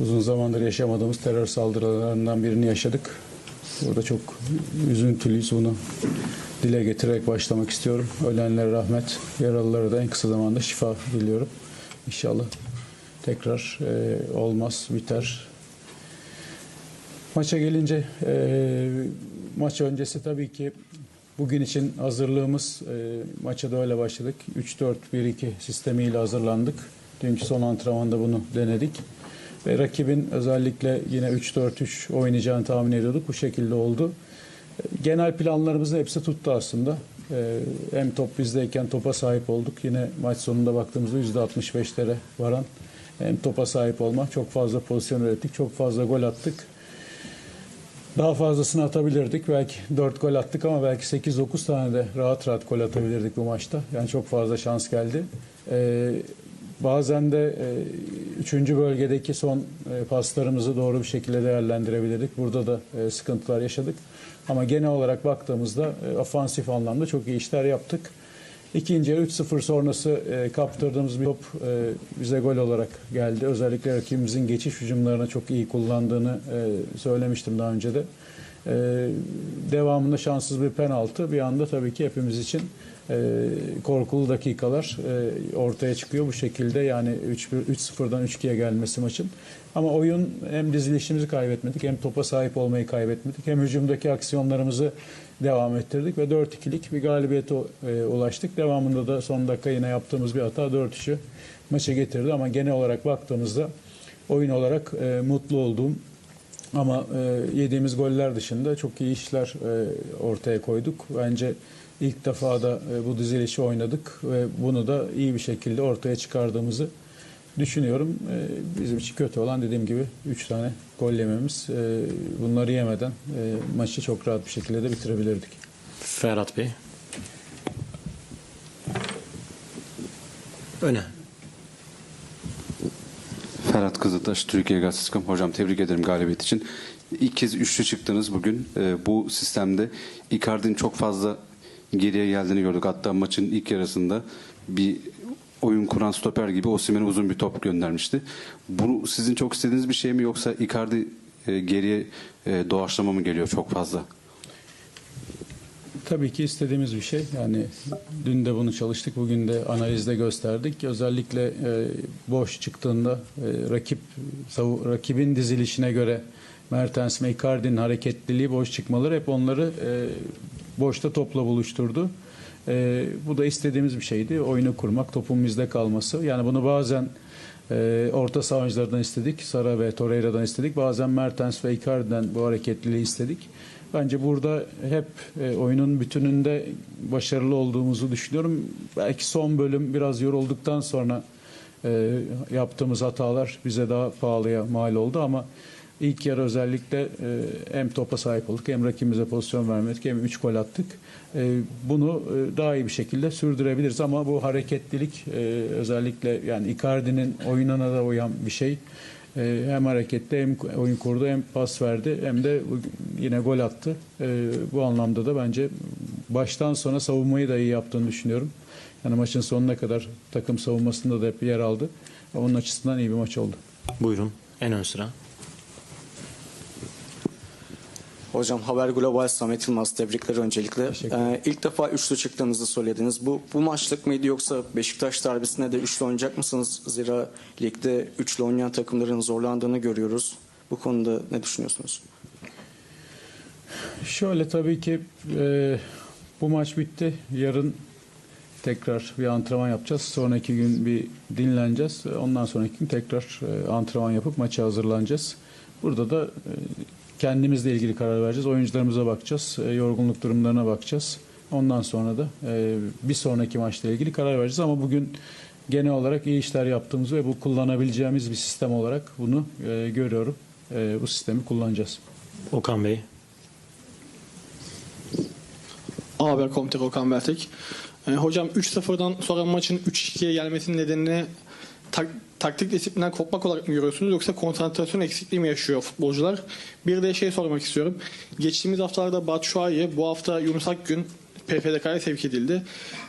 uzun zamandır yaşamadığımız terör saldırılarından birini yaşadık. Burada çok üzüntülüyüz bunu dile getirerek başlamak istiyorum. Ölenlere rahmet, yaralılara da en kısa zamanda şifa diliyorum. İnşallah tekrar e, olmaz, biter. Maça gelince e, maç öncesi tabii ki bugün için hazırlığımız e, maça da öyle başladık. 3-4-1-2 sistemiyle hazırlandık. Dünkü son antrenmanda bunu denedik. Ve rakibin özellikle yine 3-4-3 oynayacağını tahmin ediyorduk. Bu şekilde oldu. Genel planlarımızın hepsi tuttu aslında. E, hem top bizdeyken topa sahip olduk. Yine maç sonunda baktığımızda %65'lere varan hem topa sahip olmak. Çok fazla pozisyon ürettik. Çok fazla gol attık. Daha fazlasını atabilirdik. Belki 4 gol attık ama belki 8-9 tane de rahat rahat gol atabilirdik bu maçta. Yani çok fazla şans geldi. Ee, bazen de 3. bölgedeki son e, paslarımızı doğru bir şekilde değerlendirebilirdik. Burada da e, sıkıntılar yaşadık. Ama genel olarak baktığımızda e, ofansif anlamda çok iyi işler yaptık. İkinci yarı 3-0 sonrası e, kaptırdığımız bir top e, bize gol olarak geldi. Özellikle rakibimizin geçiş hücumlarını çok iyi kullandığını e, söylemiştim daha önce de. E, devamında şanssız bir penaltı bir anda tabii ki hepimiz için e, korkulu dakikalar e, ortaya çıkıyor bu şekilde. Yani 3-1 3-0'dan 3-2'ye gelmesi maçın. Ama oyun hem dizilişimizi kaybetmedik hem topa sahip olmayı kaybetmedik. Hem hücumdaki aksiyonlarımızı devam ettirdik ve 4-2'lik bir galibiyete e, ulaştık. Devamında da son dakika yine yaptığımız bir hata 4-3'ü maça getirdi ama genel olarak baktığımızda oyun olarak e, mutlu olduğum ama e, yediğimiz goller dışında çok iyi işler e, ortaya koyduk. Bence ilk defa da e, bu dizilişi oynadık ve bunu da iyi bir şekilde ortaya çıkardığımızı düşünüyorum. E, bizim için kötü olan dediğim gibi 3 tane gol yememiz. E, bunları yemeden e, maçı çok rahat bir şekilde de bitirebilirdik. Ferhat Bey. Öne. Ferhat Kızıltaş, Türkiye Gazetesi.com. Hocam tebrik ederim galibiyet için. İlk kez üçlü çıktınız bugün. Ee, bu sistemde Icardi'nin çok fazla geriye geldiğini gördük. Hatta maçın ilk yarısında bir oyun kuran stoper gibi Osimhen'e uzun bir top göndermişti. Bu sizin çok istediğiniz bir şey mi yoksa Icardi e, geriye e, doğaçlama mı geliyor çok fazla? Tabii ki istediğimiz bir şey. Yani dün de bunu çalıştık, bugün de analizde gösterdik. Özellikle e, boş çıktığında e, rakip savu- rakibin dizilişine göre Mertens ve Icardi'nin hareketliliği, boş çıkmaları hep onları e, boşta topla buluşturdu. E, bu da istediğimiz bir şeydi. Oyunu kurmak, topun bizde kalması. Yani bunu bazen e, orta saha oyuncularından istedik. Sara ve Torreira'dan istedik. Bazen Mertens ve Icardi'den bu hareketliliği istedik. Bence burada hep e, oyunun bütününde başarılı olduğumuzu düşünüyorum. Belki son bölüm biraz yorulduktan sonra e, yaptığımız hatalar bize daha pahalıya mal oldu ama ilk yarı özellikle e, hem topa sahip olduk hem rakibimize pozisyon vermedik hem 3 gol attık. E, bunu e, daha iyi bir şekilde sürdürebiliriz ama bu hareketlilik e, özellikle yani Icardi'nin oyununa da uyan bir şey. E, hem harekette hem oyun kurdu hem pas verdi hem de yine gol attı. E, bu anlamda da bence baştan sona savunmayı da iyi yaptığını düşünüyorum. Yani maçın sonuna kadar takım savunmasında da hep yer aldı. Onun açısından iyi bir maç oldu. Buyurun. En ön sıra. Hocam Haber Global Samet Yılmaz tebrikler öncelikle. Ee, ilk defa üçlü çıktığınızı söylediniz. Bu bu maçlık mıydı yoksa Beşiktaş derbisinde de üçlü oynayacak mısınız? Zira ligde üçlü oynayan takımların zorlandığını görüyoruz. Bu konuda ne düşünüyorsunuz? Şöyle tabii ki e, bu maç bitti. Yarın tekrar bir antrenman yapacağız. Sonraki gün bir dinleneceğiz. Ondan sonraki gün tekrar e, antrenman yapıp maça hazırlanacağız. Burada da e, kendimizle ilgili karar vereceğiz. Oyuncularımıza bakacağız. e, yorgunluk durumlarına bakacağız. Ondan sonra da e, bir sonraki maçla ilgili karar vereceğiz. Ama bugün genel olarak iyi işler yaptığımızı ve bu kullanabileceğimiz bir sistem olarak bunu e, görüyorum. E, bu sistemi kullanacağız. Okan Bey. Haber Komuter Okan Beltek. Ee, hocam 3-0'dan sonra maçın 3-2'ye gelmesinin nedenini tak, taktik disiplinden kopmak olarak mı görüyorsunuz yoksa konsantrasyon eksikliği mi yaşıyor futbolcular? Bir de şey sormak istiyorum. Geçtiğimiz haftalarda Batshuayi, bu hafta Yunus Akgün PFDK'ya sevk edildi.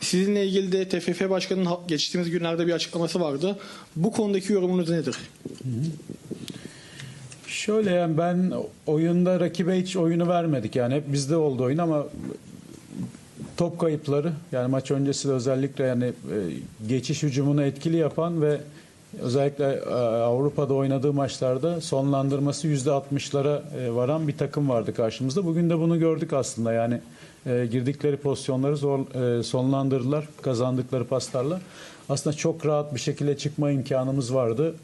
Sizinle ilgili de TFF Başkanı'nın geçtiğimiz günlerde bir açıklaması vardı. Bu konudaki yorumunuz nedir? Şöyle yani ben oyunda rakibe hiç oyunu vermedik yani hep bizde oldu oyun ama top kayıpları yani maç öncesi de özellikle yani e, geçiş hücumunu etkili yapan ve özellikle e, Avrupa'da oynadığı maçlarda sonlandırması %60'lara e, varan bir takım vardı karşımızda. Bugün de bunu gördük aslında yani girdikleri pozisyonları zor sonlandırdılar kazandıkları paslarla. Aslında çok rahat bir şekilde çıkma imkanımız vardı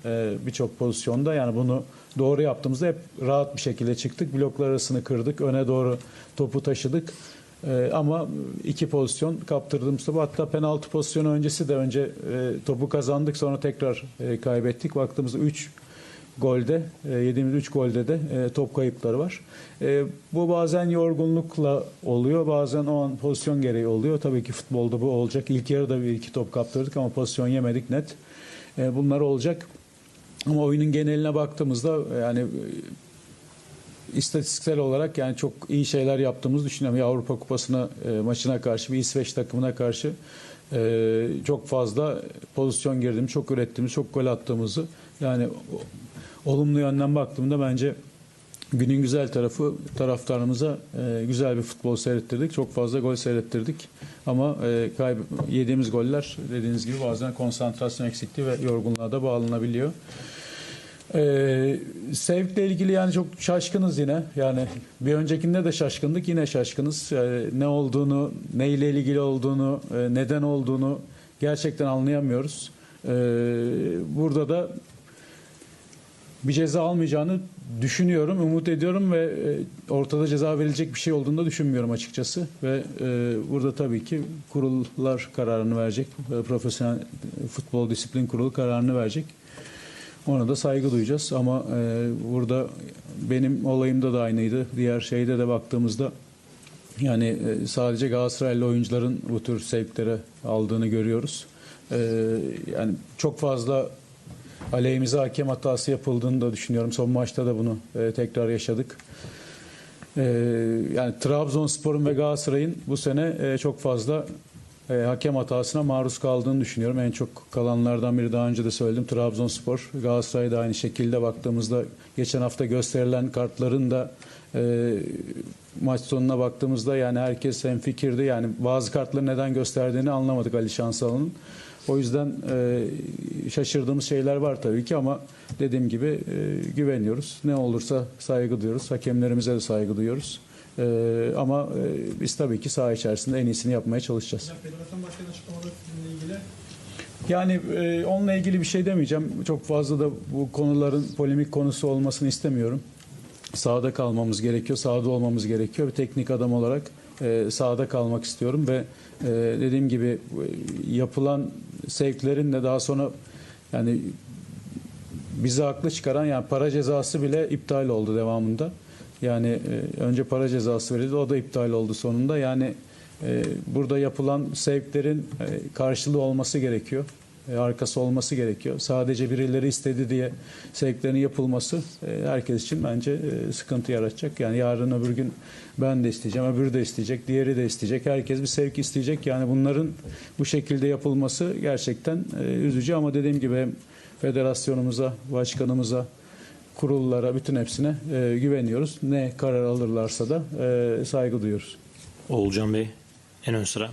birçok pozisyonda yani bunu doğru yaptığımızda hep rahat bir şekilde çıktık. Bloklar arasını kırdık, öne doğru topu taşıdık. Ee, ama iki pozisyon kaptırdığımız topu hatta penaltı pozisyonu öncesi de önce e, topu kazandık sonra tekrar e, kaybettik. Baktığımızda 3 golde e, yediğimiz 3 golde de e, top kayıpları var. E, bu bazen yorgunlukla oluyor bazen o an pozisyon gereği oluyor. Tabii ki futbolda bu olacak. İlk yarıda bir iki top kaptırdık ama pozisyon yemedik net. E, bunlar olacak. Ama oyunun geneline baktığımızda yani e, istatistiksel olarak yani çok iyi şeyler yaptığımızı düşünüyorum. Bir Avrupa Kupası'na e, maçına karşı bir İsveç takımına karşı e, çok fazla pozisyon girdiğimiz, çok ürettiğimiz, çok gol attığımızı yani olumlu yönden baktığımda bence günün güzel tarafı taraftarımıza e, güzel bir futbol seyrettirdik. Çok fazla gol seyrettirdik. Ama e, kayb- yediğimiz goller dediğiniz gibi bazen konsantrasyon eksikliği ve yorgunluğa da bağlanabiliyor. Ee, sevkle ilgili yani çok şaşkınız yine. Yani bir öncekinde de şaşkındık yine şaşkınız. Yani ne olduğunu, neyle ilgili olduğunu, e, neden olduğunu gerçekten anlayamıyoruz. Ee, burada da bir ceza almayacağını düşünüyorum, umut ediyorum ve e, ortada ceza verilecek bir şey olduğunu da düşünmüyorum açıkçası. Ve e, burada tabii ki kurullar kararını verecek, e, profesyonel futbol disiplin kurulu kararını verecek. Ona da saygı duyacağız ama e, burada benim olayımda da aynıydı. Diğer şeyde de baktığımızda yani e, sadece Galatasaraylı oyuncuların bu tür sevklere aldığını görüyoruz. E, yani çok fazla aleyhimize hakem hatası yapıldığını da düşünüyorum. Son maçta da bunu e, tekrar yaşadık. E, yani Trabzonspor'un ve Galatasaray'ın bu sene e, çok fazla e, hakem hatasına maruz kaldığını düşünüyorum. En çok kalanlardan biri daha önce de söyledim. Trabzonspor, Galatasaray da aynı şekilde baktığımızda geçen hafta gösterilen kartların da e, maç sonuna baktığımızda yani herkes hem fikirdi. Yani bazı kartları neden gösterdiğini anlamadık Ali Şansalı'nın. O yüzden e, şaşırdığımız şeyler var tabii ki ama dediğim gibi e, güveniyoruz. Ne olursa saygı duyuyoruz. Hakemlerimize de saygı duyuyoruz. E, ama e, biz tabii ki saha içerisinde en iyisini yapmaya çalışacağız. Federasyon Başkanı açıklamaları sizinle ilgili. Yani e, onunla ilgili bir şey demeyeceğim. Çok fazla da bu konuların polemik konusu olmasını istemiyorum. Sahada kalmamız gerekiyor, sahada olmamız gerekiyor. Bir teknik adam olarak e, sahada kalmak istiyorum ve e, dediğim gibi e, yapılan sevklerin de daha sonra yani bizi haklı çıkaran yani para cezası bile iptal oldu devamında. Yani e, önce para cezası verildi o da iptal oldu sonunda. Yani e, burada yapılan sevklerin e, karşılığı olması gerekiyor. Arkası olması gerekiyor. Sadece birileri istedi diye sevklerin yapılması herkes için bence sıkıntı yaratacak. Yani yarın öbür gün ben de isteyeceğim, öbürü de isteyecek, diğeri de isteyecek. Herkes bir sevk isteyecek. Yani bunların bu şekilde yapılması gerçekten üzücü ama dediğim gibi hem federasyonumuza, başkanımıza, kurullara, bütün hepsine e, güveniyoruz. Ne karar alırlarsa da e, saygı duyuyoruz. Oğulcan Bey en ön sıra.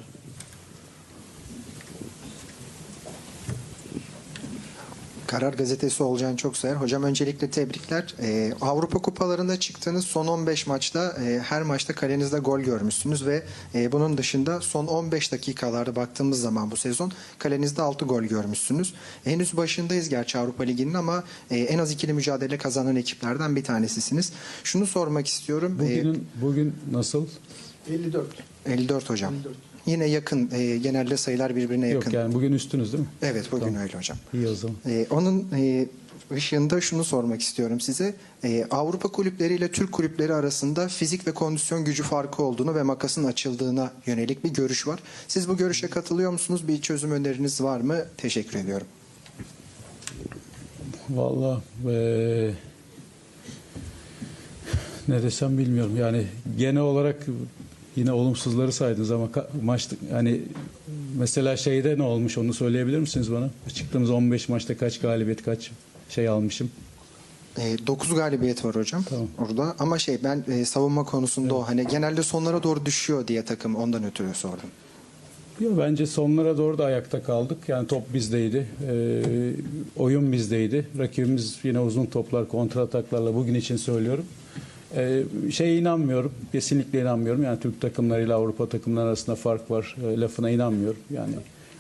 Karar Gazetesi Olcan Çoksoyer. Hocam öncelikle tebrikler. Ee, Avrupa Kupalarında çıktığınız son 15 maçta e, her maçta kalenizde gol görmüşsünüz ve e, bunun dışında son 15 dakikalarda baktığımız zaman bu sezon kalenizde 6 gol görmüşsünüz. Henüz başındayız gerçi Avrupa Ligi'nin ama e, en az ikili mücadele kazanan ekiplerden bir tanesisiniz. Şunu sormak istiyorum. Ee, Bugünün bugün nasıl? 54. 54 hocam. Yine yakın. e, genelde sayılar birbirine yakın. Yok yani bugün üstünüz değil mi? Evet bugün Tamam. öyle hocam. İyi o zaman. Ee, onun e, ışığında şunu sormak istiyorum size. Ee, Avrupa kulüpleriyle Türk kulüpleri arasında fizik ve kondisyon gücü farkı olduğunu ve makasın açıldığına yönelik bir görüş var. Siz bu görüşe katılıyor musunuz? Bir çözüm öneriniz var mı? Teşekkür ediyorum. Vallahi eee, ne desem bilmiyorum. Yani genel olarak yine olumsuzları saydınız ama maç hani mesela şeyde ne olmuş onu söyleyebilir misiniz bana? Çıktığımız 15 maçta kaç galibiyet kaç şey almışım? 9 galibiyet var hocam Tamam. orada ama şey ben e, savunma konusunda o hani genelde sonlara doğru düşüyor diye takım ondan ötürü sordum. Yo, bence sonlara doğru da ayakta kaldık. Yani top bizdeydi. Ee, oyun bizdeydi. Rakibimiz yine uzun toplar, kontra ataklarla bugün için söylüyorum. Ee, şeye inanmıyorum. Kesinlikle inanmıyorum. Yani Türk takımlarıyla Avrupa takımları arasında fark var. Ee, lafına inanmıyorum. Yani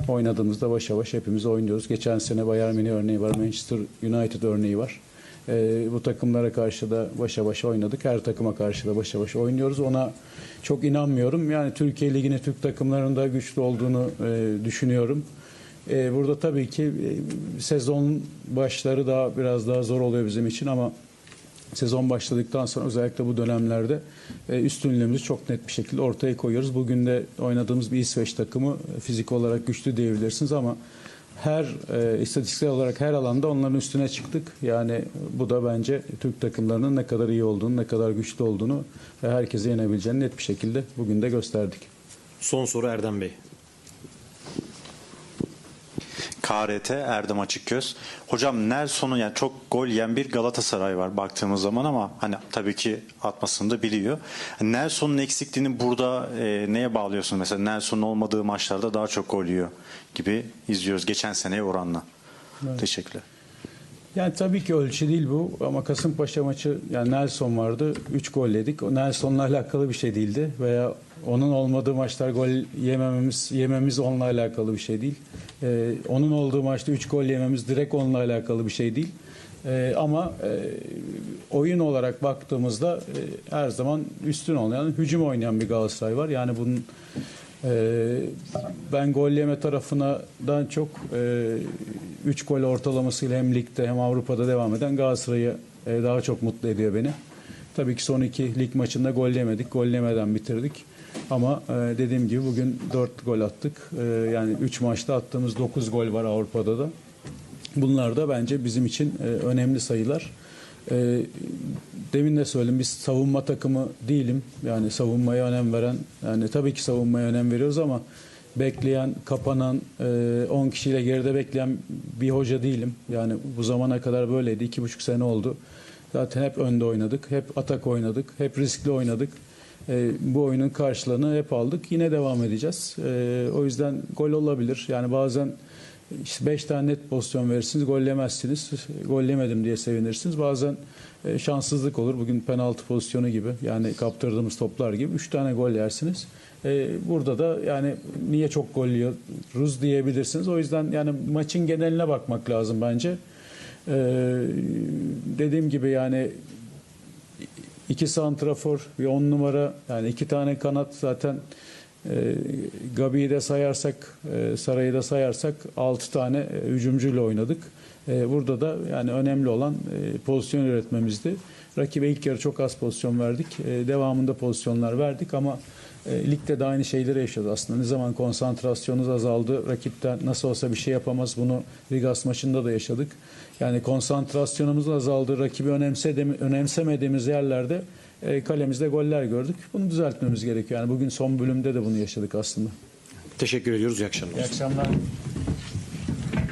oynadığımızda başa baş hepimiz oynuyoruz. Geçen sene Bayern Münih örneği var. Manchester United örneği var. Ee, bu takımlara karşı da başa başa oynadık. Her takıma karşı da başa başa oynuyoruz. Ona çok inanmıyorum. Yani Türkiye Ligi'nin Türk takımlarının da güçlü olduğunu e, düşünüyorum. E, burada tabii ki e, sezon başları daha biraz daha zor oluyor bizim için ama sezon başladıktan sonra özellikle bu dönemlerde e, üstünlüğümüzü çok net bir şekilde ortaya koyuyoruz. Bugün de oynadığımız bir İsveç takımı e, fizik olarak güçlü diyebilirsiniz ama her e, istatistiksel olarak her alanda onların üstüne çıktık. Yani bu da bence Türk takımlarının ne kadar iyi olduğunu, ne kadar güçlü olduğunu ve herkese yenebileceğini net bir şekilde bugün de gösterdik. Son soru Erdem Bey. KRT Erdem Açıkgöz. Hocam Nelson'un yani çok gol yiyen bir Galatasaray var baktığımız zaman ama hani tabii ki atmasını da biliyor. Nelson'un eksikliğini burada e, neye bağlıyorsun? Mesela Nelson'un olmadığı maçlarda daha çok gol yiyor gibi izliyoruz geçen seneye oranla. Teşekkürler. Yani tabii ki ölçü değil bu ama Kasımpaşa maçı yani Nelson vardı 3 gol yedik. O Nelson'la alakalı bir şey değildi veya onun olmadığı maçlar gol yemememiz yememiz onunla alakalı bir şey değil. Ee, onun olduğu maçta 3 gol yememiz direkt onunla alakalı bir şey değil. Ee, ama e, oyun olarak baktığımızda e, her zaman üstün oynayan, hücum oynayan bir Galatasaray var. Yani bunun ee, ben gol yeme tarafından çok 3 gol ortalamasıyla hem ligde hem Avrupa'da devam eden Galatasaray'ı e, daha çok mutlu ediyor beni. Tabii ki son iki lig maçında gol yemedik. Gol yemeden bitirdik. Ama e, dediğim gibi bugün 4 gol attık. E, yani 3 maçta attığımız 9 gol var Avrupa'da da. Bunlar da bence bizim için e, önemli sayılar. Demin de söyledim biz savunma takımı değilim. Yani savunmaya önem veren yani tabii ki savunmaya önem veriyoruz ama bekleyen, kapanan, e, 10 kişiyle geride bekleyen bir hoca değilim. Yani bu zamana kadar böyleydi. iki buçuk sene oldu. Zaten hep önde oynadık. Hep atak oynadık. Hep riskli oynadık. E, bu oyunun karşılığını hep aldık. Yine devam edeceğiz. E, o yüzden gol olabilir. Yani bazen işte 5 tane net pozisyon verirsiniz, gol yemezsiniz. Gol yemedim diye sevinirsiniz. Bazen e, şanssızlık olur. Bugün penaltı pozisyonu gibi yani kaptırdığımız toplar gibi 3 tane gol yersiniz. Burada da yani niye çok gol yiyoruz diyebilirsiniz. O yüzden yani maçın geneline bakmak lazım bence. Dediğim gibi yani iki santrafor, bir on numara yani iki tane kanat zaten e, Gabi'yi de sayarsak, e, Saray'ı da sayarsak 6 tane e, hücumcuyla oynadık. E, burada da yani önemli olan e, pozisyon üretmemizdi. Rakibe ilk yarı çok az pozisyon verdik. E, devamında pozisyonlar verdik ama e, ligde de aynı şeyleri yaşadı aslında. Ne zaman konsantrasyonunuz azaldı, rakipten nasıl olsa bir şey yapamaz. Bunu Rigas maçında da yaşadık. Yani konsantrasyonumuz azaldı, rakibi önemsemediğimiz yerlerde e, kalemizde goller gördük. Bunu düzeltmemiz gerekiyor. Yani bugün son bölümde de bunu yaşadık aslında. Teşekkür ediyoruz. İyi akşamlar. İyi akşamlar.